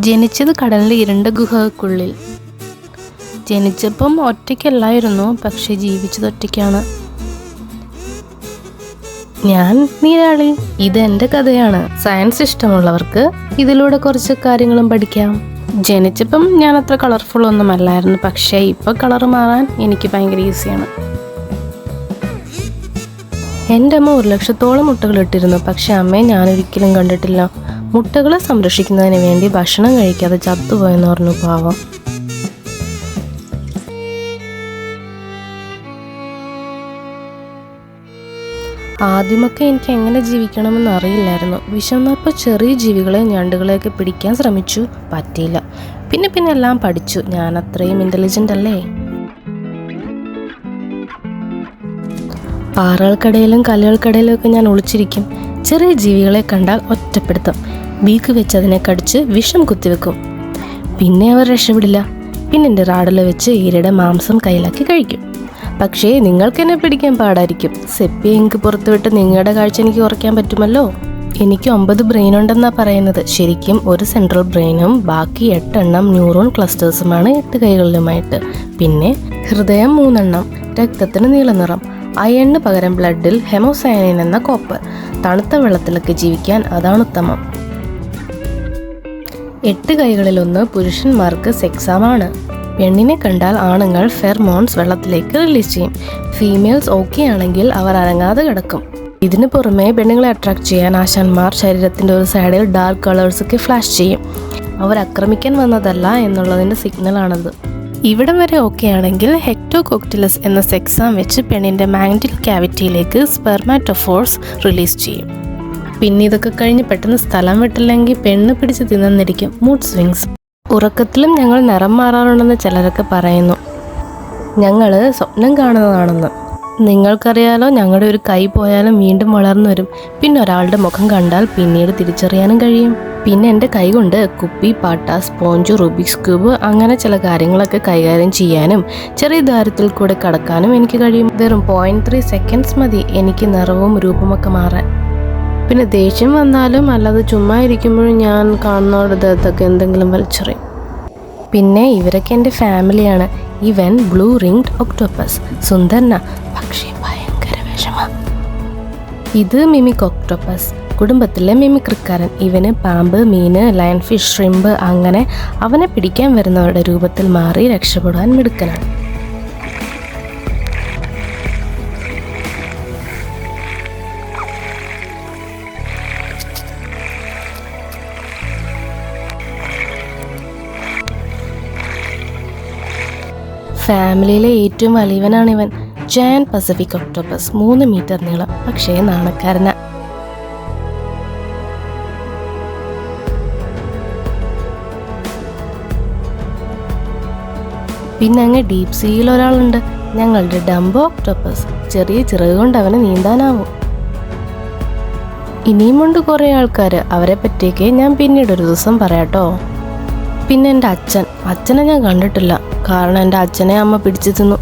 ജനിച്ചത് കടലിലെ ഇരുണ്ട ഗുഹകൾക്കുള്ളിൽ ജനിച്ചപ്പം ഒറ്റയ്ക്കല്ലായിരുന്നു പക്ഷെ ജീവിച്ചത് ഒറ്റയ്ക്കാണ്. ഞാൻ നീരാളി ഇത് എന്റെ കഥയാണ്. സയൻസ് ഇഷ്ടമുള്ളവർക്ക് ഇതിലൂടെ കുറച്ച് കാര്യങ്ങളും പഠിക്കാം. ജനിച്ചപ്പം ഞാൻ അത്ര കളർഫുൾ ഒന്നും അല്ലായിരുന്നു പക്ഷേ ഇപ്പോൾ കളർ മാറാൻ എനിക്ക് ഭയങ്കര ഈസിയാണ് എന്റെ അമ്മ ഒരു ലക്ഷത്തോളം മുട്ടകൾ ഇട്ടിരുന്നു പക്ഷെ അമ്മയെ ഞാനൊരിക്കലും കണ്ടിട്ടില്ല. മുട്ടകളെ സംരക്ഷിക്കുന്നതിന് വേണ്ടി ഭക്ഷണം കഴിക്കാതെ ചത്തുപോയെന്ന് പറഞ്ഞു പാവം. ആദ്യമൊക്കെ എനിക്ക് എങ്ങനെ ജീവിക്കണമെന്ന് അറിയില്ലായിരുന്നു. വിശന്നപ്പോൾ ചെറിയ ജീവികളെ ഞണ്ടുകളെയൊക്കെ പിടിക്കാൻ ശ്രമിച്ചു. പറ്റിയില്ല. പിന്നെ പിന്നെ എല്ലാം പഠിച്ചു. ഞാൻ അത്രയും ഇന്റലിജന്റ് അല്ലേ? പാറകൾക്കിടയിലും കല്ലുകൾക്കിടയിലും ഒക്കെ ഞാൻ ഒളിച്ചിരിക്കും. ചെറിയ ജീവികളെ കണ്ടാൽ ഒറ്റപ്പെടുത്തും. ബീക്ക് വെച്ച് അതിനെ കടിച്ച് വിഷം കുത്തിവെക്കും. പിന്നെ അവർ രക്ഷപ്പെടില്ല. പിന്നെ എന്റെ റാഡിൽ വെച്ച് ഈരയുടെ മാംസം കയ്യിലാക്കി കഴിക്കും. പക്ഷേ നിങ്ങൾക്ക് എന്നെ പിടിക്കാൻ പാടായിരിക്കും. സെപ്പി എനിക്ക് പുറത്തുവിട്ട് നിങ്ങളുടെ കാഴ്ച എനിക്ക് കുറയ്ക്കാൻ പറ്റുമല്ലോ? എനിക്ക് ഒമ്പത് ബ്രെയിൻ ഉണ്ടെന്നാണ് പറയുന്നത്. ശരിക്കും ഒരു സെൻട്രൽ ബ്രെയിനും ബാക്കി എട്ടെണ്ണം ന്യൂറോൺ ക്ലസ്റ്റേഴ്സുമാണ് എട്ട് കൈകളിലുമായിട്ട്. പിന്നെ ഹൃദയം മൂന്നെണ്ണം രക്തത്തിന് നീലനിറം അയണിന് പകരം ബ്ലഡിൽ ഹെമോസയനിൻ എന്ന കോപ്പർ തണുത്ത വെള്ളത്തിലൊക്കെ ജീവിക്കാൻ അതാണ് ഉത്തമം. എട്ട് കൈകളിലൊന്ന് പുരുഷന്മാർക്ക് സെക്സാമാണ്. പെണ്ണിനെ കണ്ടാൽ ആണുങ്ങൾ ഫെർമോൺസ് വെള്ളത്തിലേക്ക് റിലീസ് ചെയ്യും. ഫീമെയിൽസ് ഓക്കെ ആണെങ്കിൽ അവർ അനങ്ങാതെ കിടക്കും. ഇതിനു പുറമെ പെണ്ണുങ്ങളെ അട്രാക്ട് ചെയ്യാൻ ആശാന്മാർ ശരീരത്തിന്റെ ഒരു സൈഡിൽ ഡാർക്ക് കളേഴ്സ് ഒക്കെ ഫ്ലാഷ് ചെയ്യും. അവർ ആക്രമിക്കാൻ വന്നതല്ല എന്നുള്ളതിന്റെ സിഗ്നലാണത് ഇവിടം വരെ ഓക്കെ ആണെങ്കിൽ ഹെക്ടോകോക്ടിലസ് എന്ന സെക്സാം വെച്ച് പെണ്ണിന്റെ മാഗ്നറ്റിക് ക്യാവിറ്റിയിലേക്ക് സ്പെർമാറ്റോഫോഴ്സ് റിലീസ് ചെയ്യും. പിന്നെ ഇതൊക്കെ കഴിഞ്ഞ് പെട്ടെന്ന് സ്ഥലം വിട്ടില്ലെങ്കിൽ പെണ്ണ് പിടിച്ച് തിന്നിരിക്കും മൂഡ് സ്വിങ്സ് ഉറക്കത്തിലും ഞങ്ങൾ നിറം മാറാറുണ്ടെന്ന് ചിലരൊക്കെ പറയുന്നു. ഞങ്ങൾ സ്വപ്നം കാണുന്നതാണെന്ന്. നിങ്ങൾക്കറിയാലോ ഞങ്ങളുടെ ഒരു കൈ പോയാലും വീണ്ടും വളർന്നു വരും. പിന്നെ ഒരാളുടെ മുഖം കണ്ടാൽ പിന്നീട് തിരിച്ചറിയാനും കഴിയും. പിന്നെ എന്റെ കൈ കൊണ്ട് കുപ്പി പാട്ട സ്പോഞ്ച് റുബിക്സ് ക്യൂബ് അങ്ങനെ ചില കാര്യങ്ങളൊക്കെ കൈകാര്യം ചെയ്യാനും ചെറിയ ദാരത്തിൽ കൂടെ കടക്കാനും എനിക്ക് കഴിയും. വെറും പോയിന്റ് ത്രീ സെക്കൻഡ്സ് മതി എനിക്ക് നിറവും രൂപമൊക്കെ മാറാൻ. പിന്നെ ദേഷ്യം വന്നാലും അല്ലാതെ ചുമ്മാ ഇരിക്കുമ്പോഴും ഞാൻ കാണുന്നവരുടെ ദേഹത്തൊക്കെ എന്തെങ്കിലും വലിച്ചെറിയും. പിന്നെ ഇവരൊക്കെ എന്റെ ഫാമിലിയാണ്. ഇവൻ ബ്ലൂ റിംഗ്ഡ് ഒക്ടോപ്പസ് സുന്ദരന പക്ഷേ ഭയങ്കര വിഷമ. ഇത് മിമിക് ഒക്ടോപ്പസ് കുടുംബത്തിലെ മിമിക്രിക്കാരൻ. ഇവന് പാമ്പ് മീന് ലയൺ ഫിഷ് ഷ്രിമ്പ് അങ്ങനെ അവനെ പിടിക്കാൻ വരുന്നവരുടെ രൂപത്തിൽ മാറി രക്ഷപ്പെടാൻ മിടുക്കനാണ്. ഫാമിലിയിലെ ഏറ്റവും വലിയവനാണ് ഇവൻ. ജയൻ പസഫിക് ഒക്ടോപ്പസ് മൂന്ന് മീറ്റർ നീളം പക്ഷേ നാണക്കാരന. പിന്നെ അങ്ങ് ഡീപ് സീയിൽ ഒരാളുണ്ട്. ഞങ്ങളുടെ ഡംബോ ഒക്ടോപ്പസ് ചെറിയ ചിറക് കൊണ്ട് അവന് നീന്താനാവും. ഇനിയുമുണ്ട് കുറേ ആൾക്കാർ അവരെ പറ്റിയൊക്കെ ഞാൻ പിന്നീട് ഒരു ദിവസം പറയാട്ടോ. പിന്നെ എന്റെ അച്ഛൻ. അച്ഛനെ ഞാൻ കണ്ടിട്ടില്ല. കാരണം എന്റെ അച്ഛനെ അമ്മ പിടിച്ചു തിന്നു.